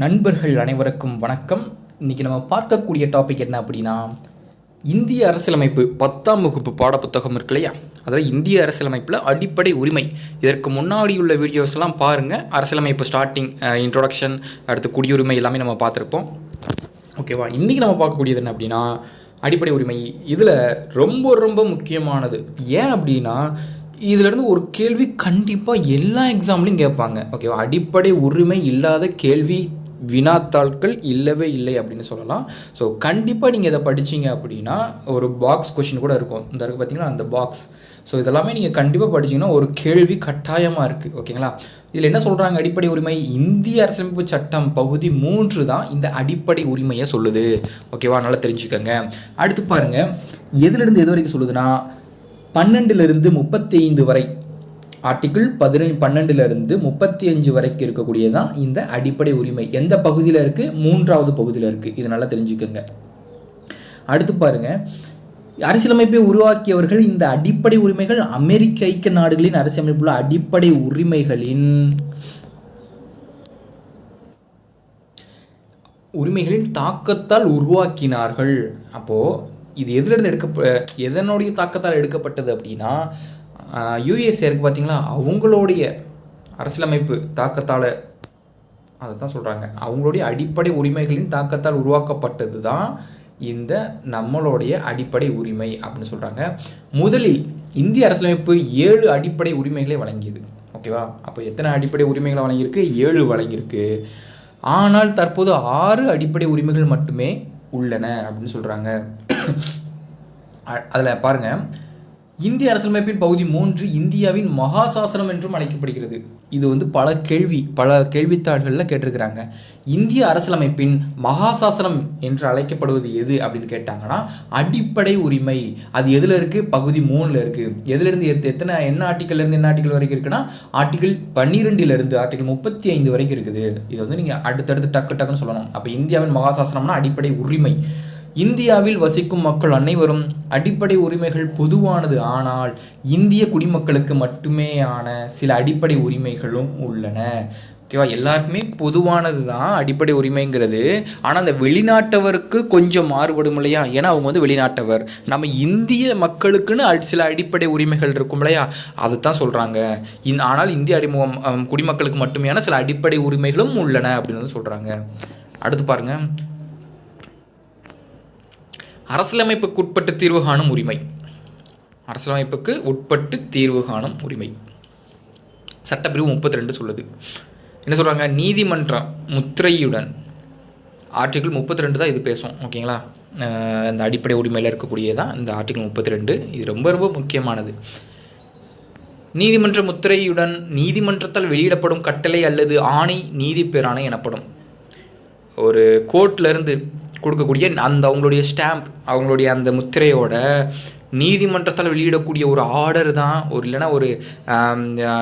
நண்பர்கள் அனைவருக்கும் வணக்கம். இன்றைக்கி நம்ம பார்க்கக்கூடிய டாபிக் என்ன அப்படின்னா இந்திய அரசியலமைப்பு பத்தாம் வகுப்பு பாடப்புத்தகம் இருக்கு இல்லையா? அதாவது இந்திய அரசியலமைப்பில் அடிப்படை உரிமை. இதற்கு முன்னாடி உள்ள வீடியோஸ்லாம் பாருங்கள் அரசியலமைப்பு ஸ்டார்டிங் இன்ட்ரொடக்ஷன் அடுத்து குடியுரிமை எல்லாமே நம்ம பார்த்துருப்போம். ஓகேவா இன்றைக்கி நம்ம பார்க்கக்கூடியது என்ன அப்படின்னா அடிப்படை உரிமை. இதில் ரொம்ப ரொம்ப முக்கியமானது ஏன் அப்படின்னா இதிலேருந்து ஒரு கேள்வி கண்டிப்பாக எல்லா எக்ஸாம்லையும் கேட்பாங்க. ஓகேவா அடிப்படை உரிமை இல்லாத கேள்வி வினாத்தாள்கள் இல்லவே இல்லை அப்படின்னு சொல்லலாம். ஸோ கண்டிப்பாக நீங்கள் இதை படிச்சீங்க அப்படின்னா ஒரு பாக்ஸ் கொஷின் கூட இருக்கும். இந்த இருக்குது பார்த்தீங்கன்னா அந்த பாக்ஸ் ஸோ இதெல்லாமே நீங்கள் கண்டிப்பாக படிச்சீங்கன்னா ஒரு கேள்வி கட்டாயமாக இருக்குது ஓகேங்களா? இதில் என்ன சொல்கிறாங்க அடிப்படை உரிமை. இந்திய அரசியலமைப்பு சட்டம் பகுதி மூன்று தான் இந்த அடிப்படை உரிமையை சொல்லுது. ஓகேவா? நல்லா தெரிஞ்சுக்கோங்க. அடுத்து பாருங்கள் எதுலேருந்து எது வரைக்கும் சொல்லுதுன்னா பன்னெண்டுலேருந்து முப்பத்தைந்து வரை ஆர்டிகிள் பதின பன்னெண்டுலேருந்து முப்பத்தி அஞ்சு வரைக்கும் இருக்கக்கூடியதான் இந்த அடிப்படை உரிமை. எந்த பகுதியில் இருக்குது மூன்றாவது பகுதியில் இருக்குது இது நல்லா தெரிஞ்சுக்கோங்க. அடுத்து பாருங்க. அரசியலமைப்பை உருவாக்கியவர்கள் இந்த அடிப்படை உரிமைகள் அமெரிக்க ஐக்கிய நாடுகளின் அரசியலமைப்புள்ள அடிப்படை உரிமைகளின் உரிமைகளின் தாக்கத்தால் உருவாக்கினார்கள். அப்போது இது எதிலிருந்து எடுக்க எதனுடைய தாக்கத்தால் எடுக்கப்பட்டது அப்படின்னா யூஎஸ்ஏ இருக்குது பார்த்தீங்களா அவங்களுடைய அரசியலமைப்பு தாக்கத்தால் அதை தான் சொல்கிறாங்க அவங்களுடைய அடிப்படை உரிமைகளின் தாக்கத்தால் உருவாக்கப்பட்டது தான் இந்த நம்மளுடைய அடிப்படை உரிமை அப்படின்னு சொல்கிறாங்க முதலில் இந்திய அரசியலமைப்பு ஏழு அடிப்படை உரிமைகளை வழங்கியது. ஓகேவா? அப்போ எத்தனை அடிப்படை உரிமைகளை வழங்கியிருக்கு? ஏழு வழங்கியிருக்கு. ஆனால் தற்போது ஆறு அடிப்படை உரிமைகள் மட்டுமே உள்ளன அப்படின்னு சொல்கிறாங்க அதில் பாருங்கள் இந்திய அரசியலமைப்பின் பகுதி மூன்று இந்தியாவின் மகாசாசனம் என்றும் அழைக்கப்படுகிறது. இது வந்து பல கேள்வி பல கேள்வித்தாள்களில் கேட்டிருக்கிறாங்க. இந்திய அரசியலமைப்பின் மகாசாசனம் என்று அழைக்கப்படுவது எது அப்படின்னு கேட்டாங்கன்னா அடிப்படை உரிமை. அது எதில் இருக்குது பகுதி மூணில் இருக்குது எதுலேருந்து எத்தனை என்ன ஆர்டிக்கல்லேருந்து என்ன ஆர்டிக்கல் வரைக்கும் இருக்குன்னா ஆர்டிக்கல் பன்னிரெண்டிலிருந்து ஆர்டிக்கல் முப்பத்தி ஐந்து வரைக்கும் இருக்குது. இது வந்து நீங்கள் அடுத்தடுத்து டக்கு டக்குன்னு சொல்லணும். அப்போ இந்தியாவின் மகாசாசனம்னா அடிப்படை உரிமை. இந்தியாவில் வசிக்கும் மக்கள் அனைவரும் அடிப்படை உரிமைகள் பொதுவானது. ஆனால் இந்திய குடிமக்களுக்கு மட்டுமேயான சில அடிப்படை உரிமைகளும் உள்ளன. ஓகேவா எல்லாருக்குமே பொதுவானது தான் அடிப்படை உரிமைங்கிறது. ஆனால் அந்த வெளிநாட்டவருக்கு கொஞ்சம் மாறுபடும் இல்லையா? ஏன்னா அவங்க வந்து வெளிநாட்டவர். நம்ம இந்திய மக்களுக்குன்னு சில அடிப்படை உரிமைகள் இருக்கும் இல்லையா? அதை தான் சொல்கிறாங்க இந் ஆனால் இந்திய அடிமுகம் குடிமக்களுக்கு மட்டுமேயான சில அடிப்படை உரிமைகளும் உள்ளன அப்படின்னு வந்து சொல்கிறாங்க அடுத்து பாருங்கள் அரசியலமைப்புக்கு உட்பட்டு தீர்வு காணும் உரிமை. அரசியலமைப்புக்கு உட்பட்டு தீர்வு காணும் உரிமை. சட்டப்பிரிவு முப்பத்தி ரெண்டு சொல்லுது. என்ன சொல்கிறாங்க நீதிமன்ற முத்திரையுடன் ஆர்டிகிள் முப்பத்தி ரெண்டு தான் இது பேசும். ஓகேங்களா? இந்த அடிப்படை உரிமையில் இருக்கக்கூடியதான் இந்த ஆர்டிகிள் முப்பத்தி ரெண்டு இது ரொம்ப ரொம்ப முக்கியமானது. நீதிமன்ற முத்திரையுடன் நீதிமன்றத்தால் வெளியிடப்படும் கட்டளை அல்லது ஆணை நீதி பேராணை எனப்படும். ஒரு கோர்ட்லேருந்து கொடுக்கக்கூடிய அந்த அவங்களுடைய ஸ்டாம்ப் அவங்களுடைய அந்த முத்திரையோட நீதிமன்றத்தால் வெளியிடக்கூடிய ஒரு ஆர்டர் தான் ஒரு இல்லைன்னா ஒரு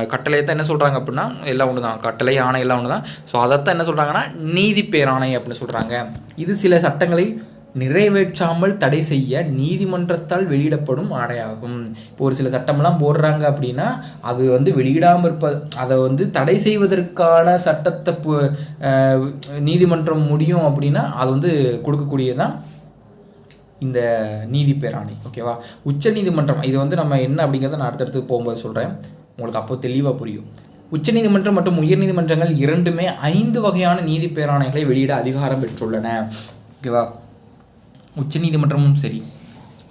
கட்டளையை தான் என்ன சொல்கிறாங்க அப்படின்னா எல்லாம் ஒன்று தான். கட்டளை ஆணை எல்லாம் ஒன்று தான் ஸோ அதைத்தான் என்ன சொல்கிறாங்கன்னா நீதி பேராணை அப்படின்னு சொல்கிறாங்க இது சில சட்டங்களை நிறைவேற்றாமல் தடை செய்ய நீதிமன்றத்தால் வெளியிடப்படும் ஆணையாகும் இப்போ ஒரு சில சட்டமெல்லாம் போடுறாங்க அப்படின்னா அது வந்து வெளியிடாமல் இருப்ப அதை வந்து தடை செய்வதற்கான சட்டத்தை நீதிமன்றம் முடியும் அப்படின்னா அது வந்து கொடுக்கக்கூடியதான் இந்த நீதி பேராணை ஓகேவா? உச்ச நீதிமன்றம் இது வந்து நம்ம என்ன அப்படிங்கிறத நான் அடுத்தடுத்து போகும்போது சொல்கிறேன் உங்களுக்கு அப்போ தெளிவாக புரியும். உச்சநீதிமன்றம் மற்றும் உயர்நீதிமன்றங்கள் இரண்டுமே ஐந்து வகையான நீதி பேராணைகளை வெளியிட அதிகாரம் பெற்றுள்ளன ஓகேவா? உச்சநீதிமன்றமும் சரி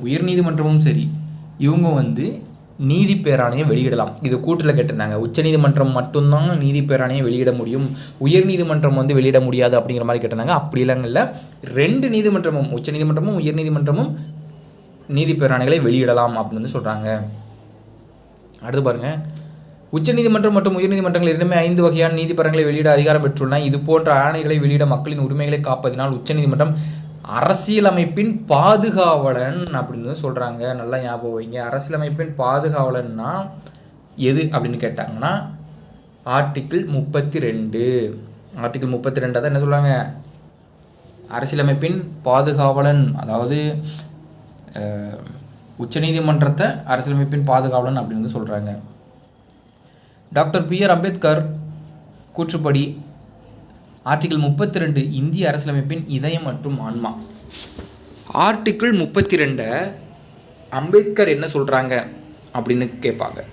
உயர்நீதிமன்றமும் சரி இவங்க வந்து நீதி பேராணையை வெளியிடலாம். இது கூட்டில் கேட்டிருந்தாங்க. உச்சநீதிமன்றம் மட்டும்தான் நீதி பேராணையை வெளியிட முடியும். உயர்நீதிமன்றம் வந்து வெளியிட முடியாது அப்படிங்கிற மாதிரி கேட்டிருந்தாங்க. அப்படி இல்லை. ரெண்டு நீதிமன்றமும் உச்சநீதிமன்றமும் உயர்நீதிமன்றமும் நீதி பேராணைகளை வெளியிடலாம் அப்படின்னு வந்து சொல்கிறாங்க அடுத்து பாருங்கள் உச்சநீதிமன்றம் மற்றும் உயர்நீதிமன்றங்கள் இரண்டுமே ஐந்து வகையான நீதிப்பரங்களை வெளியிட அதிகாரம் பெற்றுள்ளன. இது போன்ற ஆணைகளை வெளியிட மக்களின் உரிமைகளை காப்பதினால் உச்சநீதிமன்றம் அரசியலமைப்பின் பாதுகாவலன் அப்படின்னு சொல்கிறாங்க நல்லா ஞாபகம் வைங்க. அரசியலமைப்பின் பாதுகாவலன்னா எது அப்படின்னு கேட்டாங்கன்னா ஆர்டிக்கிள் முப்பத்தி ரெண்டு ஆர்டிக்கிள் முப்பத்தி ரெண்டாக தான் என்ன சொல்கிறாங்க அரசியலமைப்பின் பாதுகாவலன் அதாவது உச்சநீதிமன்றத்தை அரசியலமைப்பின் பாதுகாவலன் அப்படின்னு சொல்கிறாங்க டாக்டர் பி ஆர் அம்பேத்கர் கூற்றுப்படி ஆர்டிகிள் முப்பத்தி ரெண்டு இந்திய அரசியலமைப்பின் இதயம் மற்றும் ஆன்மா. ஆர்டிக்கிள் முப்பத்தி ரெண்டை அம்பேத்கர் என்ன சொல்கிறாங்க அப்படின்னு கேட்பாங்க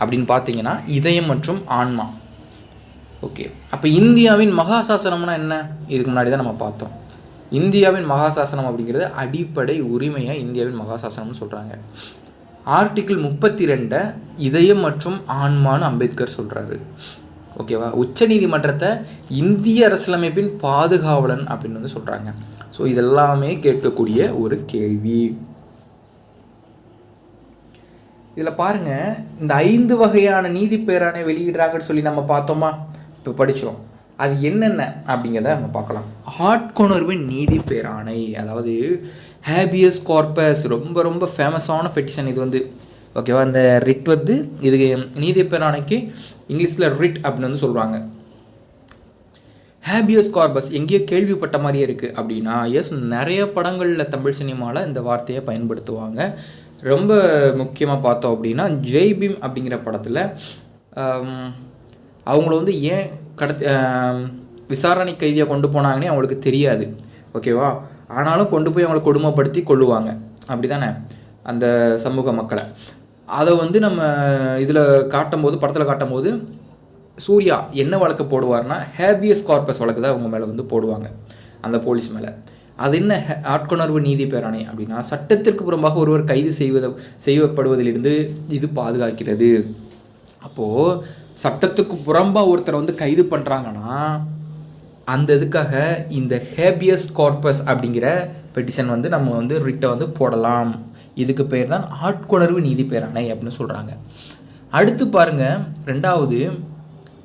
அப்படின்னு பார்த்தீங்கன்னா இதயம் மற்றும் ஆன்மா. ஓகே. அப்போ இந்தியாவின் மகாசாசனம்னா என்ன? இதுக்கு முன்னாடி தான் நம்ம பார்த்தோம். இந்தியாவின் மகாசாசனம் அப்படிங்கிறது அடிப்படை உரிமையாக இந்தியாவின் மகாசாசனம்னு சொல்கிறாங்க ஆர்டிக்கிள் முப்பத்தி ரெண்டை இதயம் மற்றும் ஆன்மான்னு அம்பேத்கர் சொல்கிறாரு ஓகேவா? உச்சநீதிமன்றத்தை இந்திய அரசியலமைப்பின் பாதுகாவலன் அப்படின்னு வந்து சொல்கிறாங்க ஸோ இதெல்லாமே கேட்கக்கூடிய ஒரு கேள்வி. இதில் பாருங்கள் இந்த ஐந்து வகையான நீதி பேராணை வெளியிடுறாங்கன்னு சொல்லி நம்ம பார்த்தோமா? இப்போ படித்தோம் அது என்னென்ன அப்படிங்கிறத நம்ம பார்க்கலாம். ஆட்கொணர்வு நீதி பேராணை. அதாவது ஹேபியஸ் கார்பஸ் ரொம்ப ரொம்ப ஃபேமஸான பெட்டிஷன் இது வந்து. ஓகேவா அந்த ரிட் வந்து இது நீதி இங்கிலீஷில் ரிட் அப்படின்னு வந்து சொல்கிறாங்க ஹேபியஸ் கார்பஸ் எங்கேயோ கேள்விப்பட்ட மாதிரியே இருக்குது அப்படின்னா எஸ் நிறைய படங்களில் தமிழ் சினிமாவில் இந்த வார்த்தையை பயன்படுத்துவாங்க. ரொம்ப முக்கியமாக பார்த்தோம் அப்படின்னா ஜெய் பீம் அப்படிங்கிற படத்தில் அவங்கள வந்து ஏன் கடத்தி விசாரணை கைதியாக கொண்டு போனாங்கன்னே அவங்களுக்கு தெரியாது. ஓகேவா ஆனாலும் கொண்டு போய் அவங்கள கொடுமைப்படுத்தி கொள்ளுவாங்க அப்படி தானே அந்த சமூக மக்களை. அதை வந்து நம்ம இதில் காட்டும்போது படத்தில் காட்டும்போது சூர்யா என்ன வழக்கு போடுவார்னா ஹேபியஸ் கார்பஸ் வழக்கு தான் அவங்க மேலே வந்து போடுவாங்க அந்த போலீஸ் மேலே. அது என்ன ஆட்கொணர்வு நீதி பேராணை அப்படின்னா சட்டத்திற்கு புறம்பாக ஒருவர் கைது செய்வத செய்யப்படுவதிலிருந்து இது பாதுகாக்கிறது. அப்போது சட்டத்துக்கு புறம்பாக ஒருத்தரை வந்து கைது பண்ணுறாங்கன்னா அந்த இதுக்காக இந்த ஹேபியஸ் கார்பஸ் அப்படிங்கிற பெட்டிஷன் வந்து நம்ம வந்து ரிட்டை வந்து போடலாம். இதுக்கு பேர் தான் ஆட்கொணர்வு நீதி பேராணை அப்படின்னு சொல்கிறாங்க அடுத்து பாருங்கள் ரெண்டாவது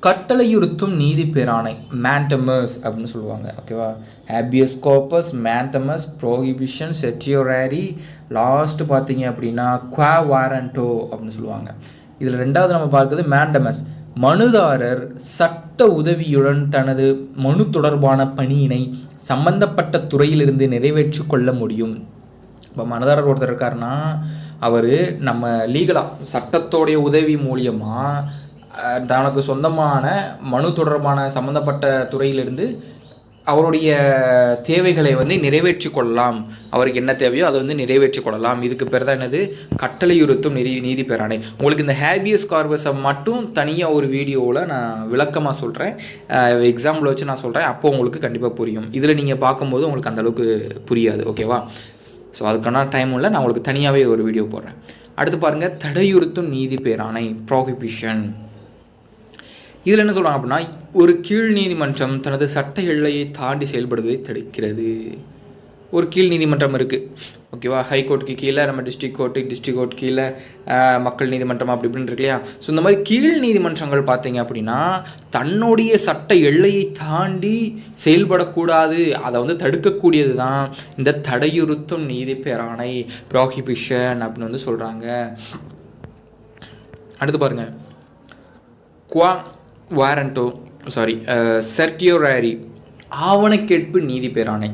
கட்டளையுறுத்தும் நீதி பேராணை மேண்டமஸ் அப்படின்னு சொல்லுவாங்க ஓகேவா habeas corpus mandamus prohibition certiorari last பார்த்தீங்க அப்படின்னா குவா வாரண்டோ அப்படின்னு சொல்லுவாங்க. இதில் ரெண்டாவது நம்ம பார்க்குறது மேண்டமஸ் மனுதாரர் சட்ட உதவியுடன் தனது மனு தொடர்பான பணியினை சம்பந்தப்பட்ட துறையிலிருந்து நிறைவேற்றி கொள்ள முடியும். இப்போ மனதாரர் ஒருத்தர் இருக்காருன்னா அவர் நம்ம லீகலாக சட்டத்தோடைய உதவி மூலியமாக தனக்கு சொந்தமான மனு தொடர்பான சம்மந்தப்பட்ட துறையிலிருந்து அவருடைய தேவைகளை வந்து நிறைவேற்றி கொள்ளலாம். அவருக்கு என்ன தேவையோ அதை வந்து நிறைவேற்றி கொள்ளலாம். இதுக்கு பேர் தான் என்னது? கட்டளையுறுத்தும் நீதி நீதி பேராணை. உங்களுக்கு இந்த ஹேபியஸ் கார்பஸை மட்டும் தனியாக ஒரு வீடியோவில் நான் விளக்கமாக சொல்கிறேன் எக்ஸாம்பிள் வச்சு நான் சொல்கிறேன் அப்போது உங்களுக்கு கண்டிப்பாக புரியும். இதில் நீங்கள் பார்க்கும்போது உங்களுக்கு அந்தளவுக்கு புரியாது. ஓகேவா ஸோ அதுக்கான டைம் இல்லை நான் உங்களுக்கு தனியாகவே ஒரு வீடியோ போடுறேன். அடுத்து பாருங்கள் தடையுறுத்தும் நீதி பேராணை ப்ராஹிபிஷன் இதில் என்ன சொல்கிறாங்க அப்படின்னா ஒரு கீழ் நீதிமன்றம் தனது சட்ட எல்லையை தாண்டி செயல்படுவதை தடுக்கிறது. ஒரு கீழ் நீதிமன்றம் இருக்குது ஓகேவா ஹைகோர்ட்டுக்கு கீழே நம்ம டிஸ்ட்ரிக் கோர்ட்டு டிஸ்ட்ரிக் கோர்ட் கீழே மக்கள் நீதிமன்றம் அப்படி இப்படின்னு இருக்கு இல்லையா? ஸோ இந்த மாதிரி கீழ் நீதிமன்றங்கள் பார்த்தீங்க அப்படின்னா தன்னுடைய சட்ட எல்லையை தாண்டி செயல்படக்கூடாது. அதை வந்து தடுக்கக்கூடியது தான் இந்த தடையுறுத்தும் நீதி பேராணை ப்ராஹிபிஷன் அப்படின்னு வந்து சொல்கிறாங்க அடுத்து பாருங்கள் குவா வாரண்டோ சாரி செர்டியோராரி ஆவணக்கேட்பு நீதி பேராணை.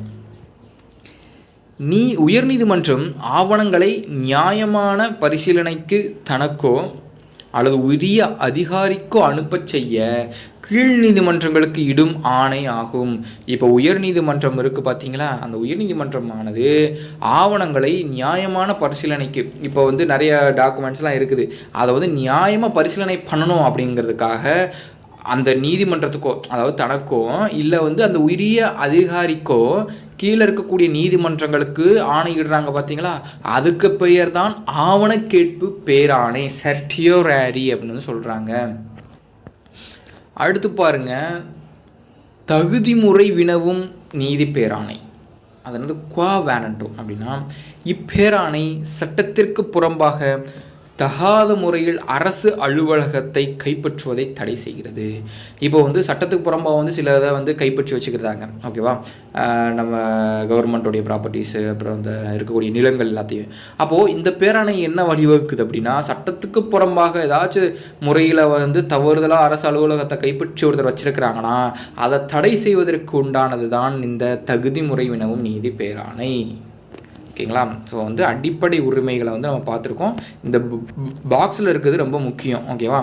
நீ உயர்நீதிமன்றம் ஆவணங்களை நியாயமான பரிசீலனைக்கு தனக்கோ அல்லது உரிய அதிகாரிக்கோ அனுப்பச் செய்ய கீழ் நீதிமன்றங்களுக்கு இடும் ஆணை ஆகும். இப்போ உயர்நீதிமன்றம் இருக்குது பார்த்தீங்களா அந்த உயர்நீதிமன்றமானது ஆவணங்களை நியாயமான பரிசீலனைக்கு இப்போ வந்து நிறைய டாக்குமெண்ட்ஸ்லாம் இருக்குது. அதை வந்து நியாயமாக பரிசீலனை பண்ணணும் அப்படிங்கிறதுக்காக அந்த நீதிமன்றத்துக்கோ அதாவது தனக்கோ இல்லை வந்து அந்த உரிய அதிகாரிக்கோ கீழே இருக்கக்கூடிய நீதிமன்றங்களுக்கு ஆணையிடுறாங்க பார்த்தீங்களா அதுக்கு பெயர் தான் ஆவணக்கேட்பு பேராணை சர்டியோரேரி அப்படின்னு சொல்கிறாங்க அடுத்து பாருங்க தகுதி முறை வினவும் நீதி பேராணை. அது வந்து குவா வேனண்டோ அப்படின்னா இப்பேராணை சட்டத்திற்கு புறம்பாக தகாத முறையில் அரசு அலுவலகத்தை கைப்பற்றுவதை தடை செய்கிறது. இப்போ வந்து சட்டத்துக்கு புறம்பாக வந்து சில இதை வந்து கைப்பற்றி வச்சுக்கிறாங்க ஓகேவா? நம்ம கவர்மெண்ட்டோடைய ப்ராப்பர்ட்டிஸு அப்புறம் இந்த இருக்கக்கூடிய நிலங்கள் எல்லாத்தையும். அப்போது இந்த பேராணை என்ன வழிவகுக்குது அப்படின்னா சட்டத்துக்கு புறம்பாக ஏதாச்சும் முறையில் வந்து தவறுதலாக அரசு அலுவலகத்தை கைப்பற்றி ஒருத்தர் வச்சிருக்கிறாங்கன்னா அதை தடை செய்வதற்கு உண்டானது தான் இந்த தகுதி முறை வினவும் நீதி பேராணை. ஓகேங்களா? ஸோ வந்து அடிப்படை உரிமைகளை வந்து நம்ம பார்த்துருக்கோம். இந்த பாக்ஸில் இருக்கிறது ரொம்ப முக்கியம் ஓகேவா?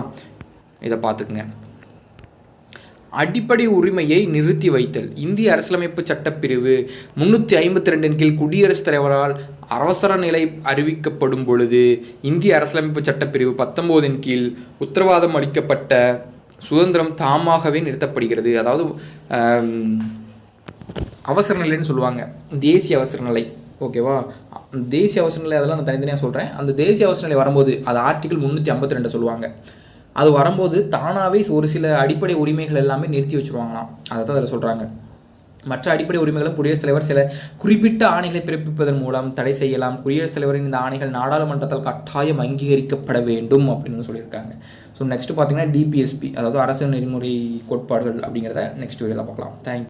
இதை பார்த்துக்குங்க. அடிப்படை உரிமையை நிறுத்தி வைத்தல். இந்திய அரசியலமைப்பு சட்டப்பிரிவு முன்னூற்றி ஐம்பத்தி ரெண்டின் கீழ் குடியரசுத் தலைவரால் அவசர நிலை அறிவிக்கப்படும் பொழுது இந்திய அரசியலமைப்பு சட்டப்பிரிவு பத்தொம்போதின் கீழ் உத்தரவாதம் அளிக்கப்பட்ட சுதந்திரம் தாமாகவே நிறுத்தப்படுகிறது. அதாவது அவசர நிலைன்னு சொல்லுவாங்க. தேசிய அவசர நிலை. ஓகேவா? தேசிய அவசர நிலை அதெல்லாம் நான் தனித்தனியாக சொல்கிறேன் அந்த தேசிய அவசர நிலை வரும்போது அது ஆர்டிகல் முந்நூற்றி ஐம்பத்தி ரெண்டு சொல்லுவாங்க. அது வரும்போது தானாகவே ஒரு சில அடிப்படை உரிமைகள் எல்லாமே நிறுத்தி வச்சுருவாங்களாம். அதை தான் அதில் சொல்கிறாங்க மற்ற அடிப்படை உரிமைகளும் குடியரசுத் தலைவர் சில குறிப்பிட்ட ஆணைகளை பிறப்பிப்பதன் மூலம் தடை செய்யலாம். குடியரசுத் தலைவரின் இந்த ஆணைகள் நாடாளுமன்றத்தால் கட்டாயம் அங்கீகரிக்கப்பட வேண்டும் அப்படின்னு சொல்லியிருக்காங்க. ஸோ நெக்ஸ்ட் பார்த்தீங்கன்னா டிபிஎஸ்பி அதாவது அரசு நெறிமுறை கோட்பாடுகள் அப்படிங்கிறத நெக்ஸ்ட் வீடியோவில் பார்க்கலாம். தேங்க்யூ